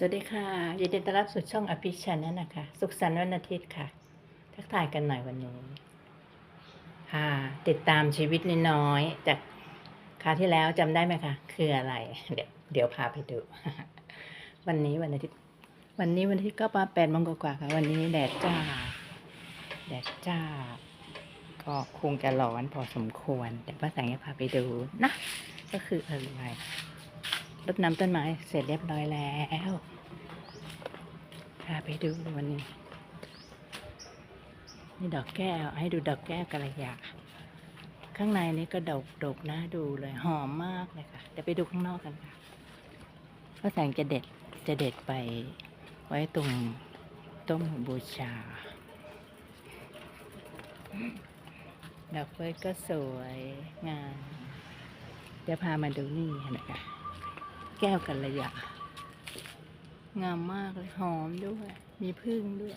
สวัสดีค่ะยินดีต้อนรับสู่ช่องอภิชันนั่นะคะ สุขสันต์วันอาทิตย์ค่ะ ทักทายกันหน่อยวันนี้ ค่ะ ติดตามชีวิตน้อยๆจากคราวที่แล้วจำได้ไหมคะคืออะไร เดี๋ยวเดี๋ยวพาไปดู วันนี้วันอาทิตย์ วันนี้วันอาทิตย์ก็ประมาณแปดโมงกว่าค่ะ วันนี้แดดจ้า แดดจ้า ก็คงจะร้อนพอสมควร แต่ป้าแสงจะพาไปดูนะก็คืออะไร รดน้ำต้นไม้เสร็จเรียบร้อยแล้วพาไปดูวันนี้นี่ดอกแก้ว ให้ดูดอกแก้วกระยาข้างในนี้ก็ดกดกนะดูเลยหอมมากเลยค่ะเดี๋ยวไปดูข้างนอกกันค่ะพระแสงจะเด็ดจะเด็ดไปไว้ตรงต้มบูชา ดอกเฟิร์ก็สวยงามเดี๋ยวพามาดูนี่นะคะ แก้วกัลยางามมากเลยหอมด้วย มีพึ่งด้วย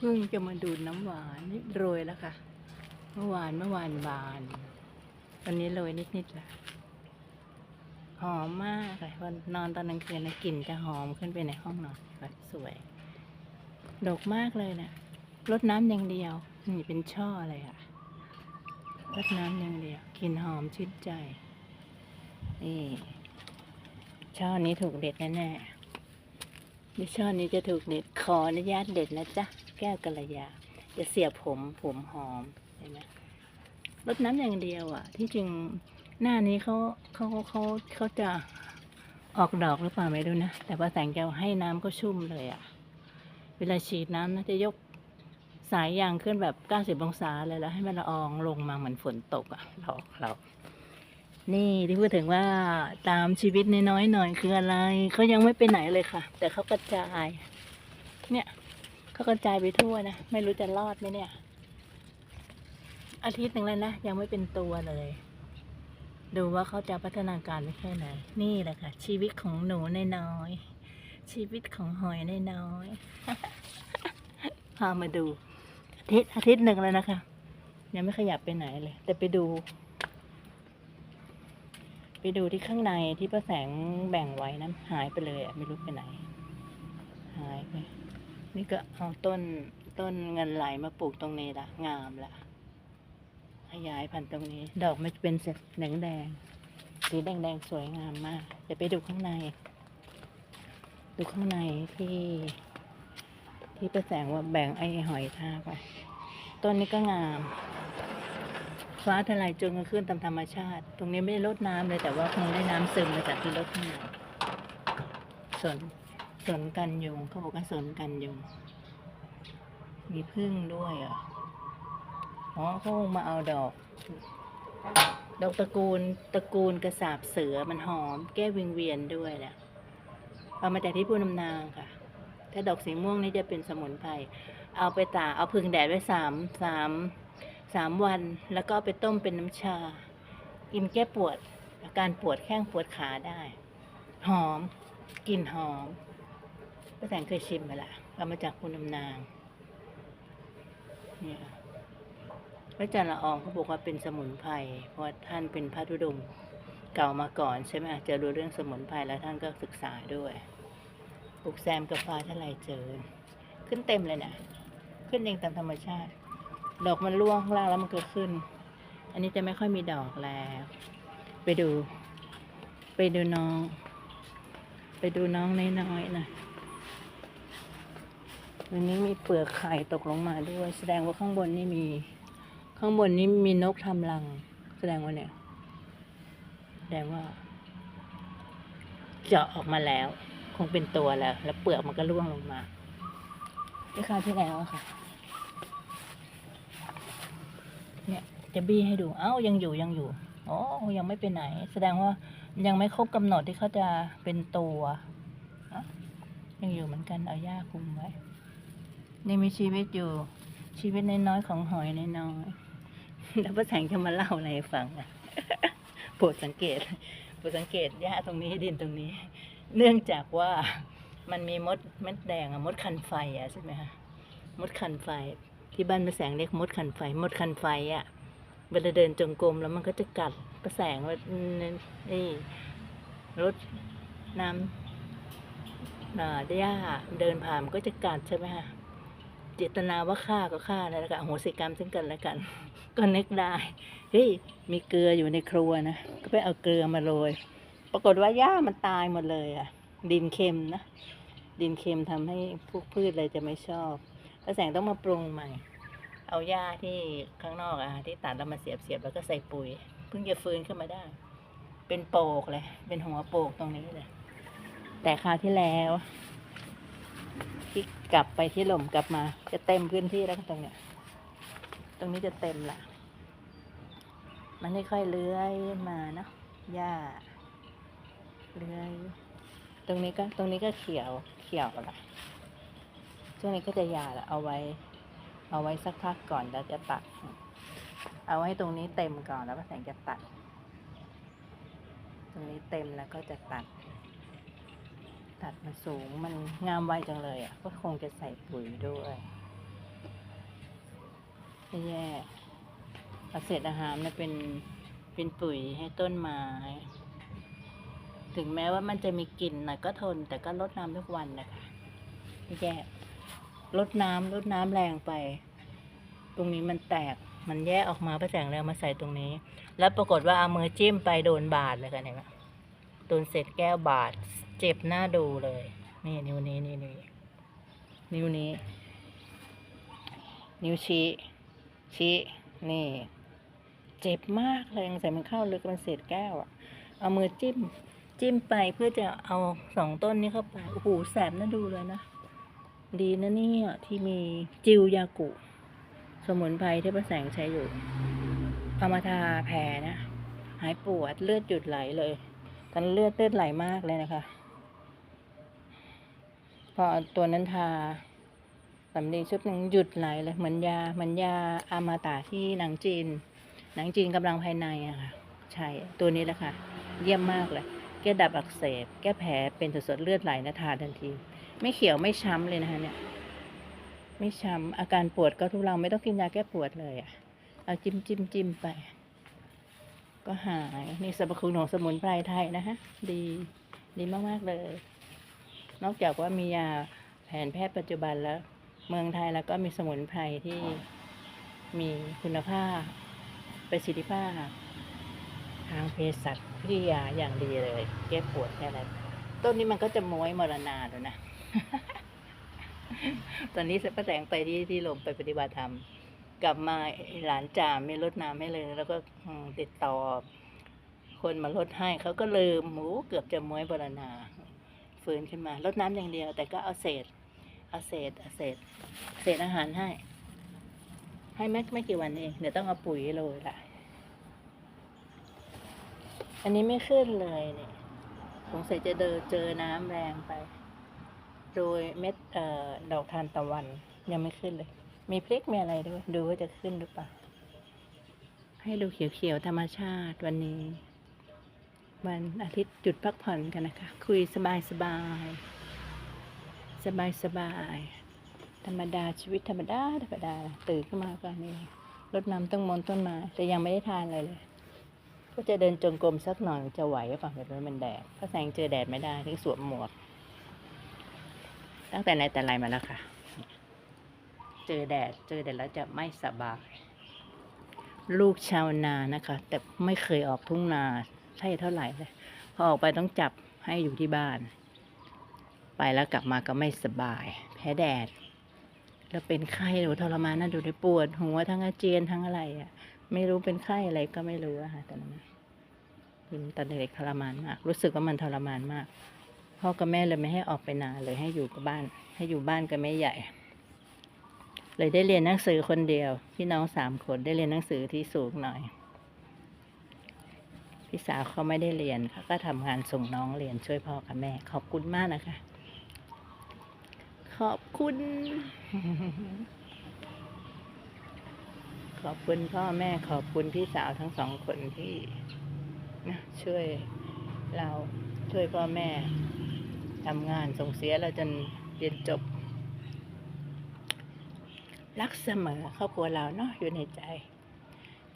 พึ่งจะมาดูดน้ำหวานนี่โรยแล้วค่ะ เมื่อวานเมื่อวานบาน วันนี้โรยนิดๆละหอมมากเลยพอนอนตอนกลางคืนนะกลิ่นจะหอมขึ้นไปในห้องนอนสวย ดกมากเลยนะรดน้ำอย่างเดียว นี่เป็นช่อเลยค่ะรดน้ำอย่างเดียวกลิ่นหอมชื่นใจนี่ ช่อนี้ถูกเด็ดแน่ๆนี่ช่อนี้จะถูกเด็ดขออนุญาตเด็ดนะจ๊ะ แก้วกัลยา จะเสียบผมผมหอมเห็นไหมรดน้ำอย่างเดียวอะ ที่จริงหน้านี้เขาเขาเขาเขาจะออกดอกหรือเปล่าไม่รู้นะ แต่ว่าแสงจะให้น้ำก็ชุ่มเลยอะ เวลาฉีดน้ำนะจะยกสายยางขึ้นแบบ 90 องศาเลยแล้วให้มันละอองลงมาเหมือนฝนตกอะหลอกเรา นี่ที่พูดถึงว่าตามชีวิตน้อยๆหน่อยคืออะไรเขายังไม่ไปไหนเลยค่ะ แต่เขากระจาย เนี่ยเขากระจายไปทั่วนะไม่รู้จะรอดไหมเนี่ย อาทิตย์หนึ่งแล้วนะยังไม่เป็นตัวเลย ดูว่าเขาจะพัฒนาการไม่แค่ไหน นี่แหละค่ะ ชีวิตของหนูน้อยๆชีวิตของหอยน้อยๆพามาดูอาทิตย์อาทิตย์หนึ่งแล้วนะคะ ยังไม่ขยับไปไหนเลย แต่ไปดู ไปดูที่ข้างในที่ป้าแสงแบ่งไว้นั้นหายไปเลยอะไม่รู้ไปไหน หายไป นี่ก็เอาต้นต้นเงินไหลมาปลูกตรงนี้ละงามละขยายพันธุ์ตรงนี้ ดอกไม่เป็นสีแดงแดงๆสีแดงแดงๆสวยงามมากเดี๋ยวไปดูข้างใน ดูข้างในที่ ที่ป้าแสงว่าแบ่งไอ้หอยทากไปต้นนี้ก็งาม ฟ้าทลายโจนก็ขึ้นตามธรรมชาติ ตรงนี้ไม่ได้ลดน้ำเลยแต่ว่าคงได้น้ำซึมมาจากที่ลดข้างในสนสนกันยุงเขาบอกว่าสนกันยุงมีพึ่งด้วยอะอ๋อเขาคงมาเอาดอก ดอกตระกูลตระกูลกระสาบเสือมันหอม แก้วิงเวียนด้วยแหละเอามาจากที่พูนำนางค่ะ ถ้าดอกสีม่วงนี่จะเป็นสมุนไพรเอาไปตากเอาพึ่งแดดไว้สามสาม สามวัน แล้วก็ไปต้มเป็นน้ำชา กินแก้ปวด อาการปวดแข้งปวดขาได้ หอมกลิ่นหอมป้าแตงเคยชิมมาละเอามาจากคุณนำนางเนี่ยพระอาจารย์ละอองเขาบอกว่าเป็นสมุนไพรเพราะท่านเป็นพระธุดงเก่ามาก่อนใช่ไหมจะรู้เรื่องสมุนไพรแล้วท่านก็ศึกษาด้วยปลูกแซมกับฟ้าทลายเจอขึ้นเต็มเลยนะขึ้นเองตามธรรมชาติ ดอกมันร่วงข้างล่างแล้วมันก็ขึ้น อันนี้จะไม่ค่อยมีดอกแล้ว ไปดู ไปดูน้อง ไปดูน้องน้อยๆหนะวันนี้มีเปลือกไข่ตกลงมาด้วย แสดงว่าข้างบนนี่มี ข้างบนนี่มีนกทำรัง แสดงว่าเนี่ย แสดงว่า เจาะออกมาแล้ว คงเป็นตัวแล้ว แล้วเปลือกมันก็ร่วงลงมาที่คราวที่แล้วอะค่ะ เนี่ย จะบี้ให้ดู เอ้ายังอยู่ยังอยู่โอ้ยังไม่ไปไหน แสดงว่ายังไม่ครบกำหนดที่เขาจะเป็นตัวยังอยู่เหมือนกันเอาหญ้าคลุมไว้ยังมีชีวิตอยู่ชีวิตน้อยๆของหอยน้อยๆแล้วพระแสงจะมาเล่าอะไรฟังนะโปรดสังเกตโปรดสังเกตหญ้าตรงนี้ดินตรงนี้ เนื่องจากว่ามันมีมดเม็ดแดงอะมดคันไฟอะใช่ไหมคะมดคันไฟ ที่บ้านประแสงเรียกมดคันไฟ มดคันไฟอะ เวลาเดินจงกรมแล้วมันก็จะกัดประแสงว่านี่รดน้อ่าหญ้าเดินผ่านมันก็จะกัดใช่ไหมฮะเจตนาว่าฆ่าก็ฆ่าแล้วก็อโหสิกรรมซึ่งกันและกัน ก็นึกได้เฮ้ยมีเกลืออยู่ในครัวนะก็ไปเอาเกลือมาโรยปรากฏว่าหญ้ามันตายหมดเลยอะ ดินเค็มนะดินเค็มทำให้พวกพืชอะไรจะไม่ชอบพระแสงต้องมาปรุงใหม่ เอาหญ้าที่ข้างนอกอะที่ตัดแล้วมาเสียบเสียบแล้วก็ใส่ปุ๋ยเพิ่งจะฟื้นขึ้นมาได้ เป็นโปกเลย เป็นหัวโปกตรงนี้เลย แต่คราวที่แล้วที่กลับไปที่หล่มกลับมา จะเต็มพื้นที่แล้วตรงเนี้ย ตรงนี้จะเต็มละมันค่อยๆเลื้อยมาเนาะหญ้าเลื้อยตรงนี้ก็ตรงนี้ก็เขียวเขียวละช่วงนี้ก็จะยาละเอาไว้ เอาไว้สักพักก่อนแล้วจะตัด เอาไว้ตรงนี้เต็มก่อนแล้วก็แสงจะตัด ตรงนี้เต็มแล้วก็จะตัด ตัดมันสูงมันงามไวจังเลยอะก็คงจะใส่ปุ๋ยด้วยไม่แย่เอาเศษอาหารมาเป็นเป็นปุ๋ยให้ต้นไม้ ถึงแม้ว่ามันจะมีกลิ่นหน่อยก็ทน แต่ก็ลดน้ำทุกวันนะคะไม่แย่ ลดน้ำลดน้ำแรงไป ตรงนี้มันแตกมันแยกออกมาประแสงแล้วมาใส่ตรงนี้ แล้วปรากฏว่าเอามือจิ้มไปโดนบาดเลยกันเห็นไหมโดนเศษแก้วบาด เจ็บหน้าดูเลย นี่นิ้วนี้นี่นี่นิ้วนี้ นิ้วชี้ชี้นี่ เจ็บมากเลยยังใส่มันเข้าลึกเป็นเศษแก้วอะเอามือจิ้ม จิ้มไปเพื่อจะเอาสองต้นนี้เข้าไปโอ้โหแสบน่าดูเลยนะ ดีนะเนี่ยที่มีจิวยากุ สมุนไพรที่พระแสงใช้อยู่เอามาทาแผลนะ หายปวดเลือดหยุดไหลเลย ตอนนนเลือดเลือดไหลมากเลยนะคะ พอตัวนั้นทาสำลีชุดหนึ่งหยุดไหลเลย เหมือนยาเหมือนยาอามาตาที่หนังจีน หนังจีนกำลังภายในอะค่ะ ใช่ตัวนี้แหละค่ะ เยี่ยมมากเลย แก้ดับอักเสบ แก้แผลเป็นสดๆเลือดไหลนะทาทันที ไม่เขียวไม่ช้ำเลยนะคะเนี่ย ไม่ช้ำอาการปวดก็ทุเราไม่ต้องกินยาแก้ปวดเลยอะเอาจิ้มจิ้มจิ้มไป ก็หายนี่สรรพคุณของสมุนไพรไทยนะฮะดีดีมากๆเลย นอกจากว่ามียาแผนแพทย์ปัจจุบันแล้ว เมืองไทยแล้วก็มีสมุนไพรที่มีคุณภาพประสิทธิภาพ ทางเภสัชวิทยาอย่างดีเลย แก้ปวดแค่นั้นต้นนี้มันก็จะม้วยมรณาแล้วนะ ตอนนี้ป้าแสงไปที่ที่ลมไปปฏิบัติธรรม กลับมาหลานจ่าไม่ลดน้ำให้เลย แล้วก็ติดต่อ คนมาลดให้เขาก็ลืมหมูเกือบจะม้วยบรณาฟื้นขึ้นมาลดน้ำอย่างเดียว แต่ก็เอาเศษเอาเศษเอาเศษ เศษอาหารให้ ให้ไม่ไม่กี่วันเองเดี๋ยวต้องเอาปุ๋ยโรยละอันนี้ไม่ขึ้นเลยเนี่ยสงสัยจะเดินเจอน้ำแรงไป โดยเม็ดเอ่อดอกทานตะวัน ยังไม่ขึ้นเลย มีพริกมีอะไรด้วย ดูว่าจะขึ้นหรือเปล่า ให้ดูเขียวๆธรรมชาติวันนี้ วันอาทิตย์จุดพักผ่อนกันนะคะ คุยสบายสบายสบายสบาย ธรรมดาชีวิตธรรมดาธรรมดาตื่นขึ้นมาก็นี่รดน้ำต้นมนต้นไม้แต่ยังไม่ได้ทานเลยเลยก็จะเดินจงกรมสักหน่อยจะไหวหรือเปล่าแบบนี้มันแดดถ้าแสงเจอแดดไม่ได้ถึงสวมหมวก ตั้งแต่ไหนแต่ไรมาแล้วค่ะ เจอแดด เจอแดดแล้วจะไม่สบาย ลูกชาวนานะคะ แต่ไม่เคยออกทุ่งนาใช่เท่าไหร่เลยพอออกไปต้องจับให้อยู่ที่บ้าน ไปแล้วกลับมาก็ไม่สบาย แพ้แดด แล้วเป็นไข้หรือทรมานน่าดูได้ปวด หัวทั้งอาเจียนทั้งอะไรอะ ไม่รู้เป็นไข้อะไรก็ไม่รู้อะค่ะตอนนั้นเป็นตอนเด็กๆทรมานมาก รู้สึกว่ามันทรมานมาก พ่อกับแม่เลยไม่ให้ออกไปนาเลยให้อยู่กับบ้าน ให้อยู่บ้านกับแม่ใหญ่ เลยได้เรียนหนังสือคนเดียว พี่น้องสามคนได้เรียนหนังสือที่สูงหน่อย พี่สาวเขาไม่ได้เรียนเขาก็ทำงานส่งน้องเรียนช่วยพ่อกับแม่ ขอบคุณมากนะคะ ขอบคุณ ขอบคุณพ่อแม่ขอบคุณพี่สาวทั้งสองคนที่ช่วยเราช่วยพ่อแม่ ทำงานส่งเสียเราจนเรียนจบ รักเสมอครอบครัวเราเนาะอยู่ในใจ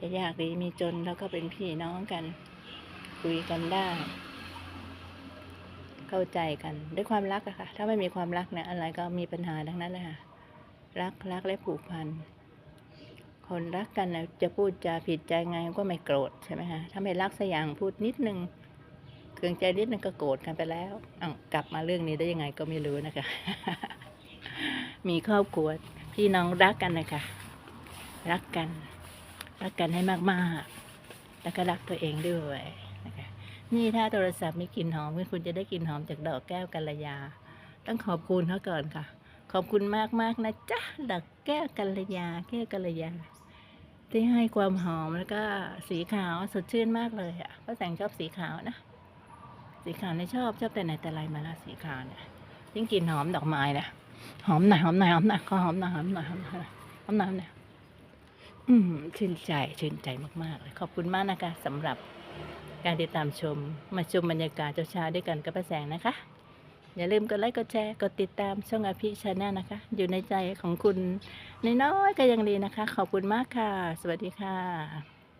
จะยากดีมีจนแล้วก็เป็นพี่น้องกัน คุยกันได้ เข้าใจกันด้วยความรักอะค่ะ ถ้าไม่มีความรักเนี่ยอะไรก็มีปัญหาทั้งนั้นเลยค่ะ รักรักและผูกพันคนรักกันนะจะพูดจาผิดใจไงก็ไม่โกรธใช่ไหมคะถ้าไม่รักสักอย่างพูดนิดนึง เกรงใจนิดนึงก็โกรธกันไปแล้วอ้าวกลับมาเรื่องนี้ได้ยังไงก็ไม่รู้นะคะ มีครอบครัวพี่น้องรักกันนะคะ รักกัน รักกันให้มากๆ แล้วก็รักตัวเองด้วยนะคะนี่ถ้าโทรศัพท์มีกลิ่นหอมคุณจะได้กลิ่นหอมจากดอกแก้วกัลยา ต้องขอบคุณเขาก่อนค่ะ ขอบคุณมากมากนะจ๊ะดอกแก้วกัลยา แก้วกัลยา ที่ให้ความหอมแล้วก็สีขาวสดชื่นมากเลยอะป้าะแสงชอบสีขาวนะ สีขาวเนี่ยชอบชอบแต่ไหนแต่ไรมาละสีขาวเนี่ยยิ่งกลิ่นหอมดอกไม้นะหอมหน่อยหอมหน่อยหอมหน่อยขอหอมหน่อยหอมหน่อยหอมหน่อยหอมหน่อยหอมหน่อยอืมชื่นใจชื่นใจมากๆเลยขอบคุณมากนะคะสำหรับการติดตามชมมาชมบรรยากาศเช้าๆด้วยกันกับป้าแสงนะคะ อย่าลืมกดไลค์กดแชร์กดติดตามช่องอภิชาแนลนะคะ อยู่ในใจของคุณน้อยๆก็ยังดีนะคะ ขอบคุณมากค่ะ สวัสดีค่ะ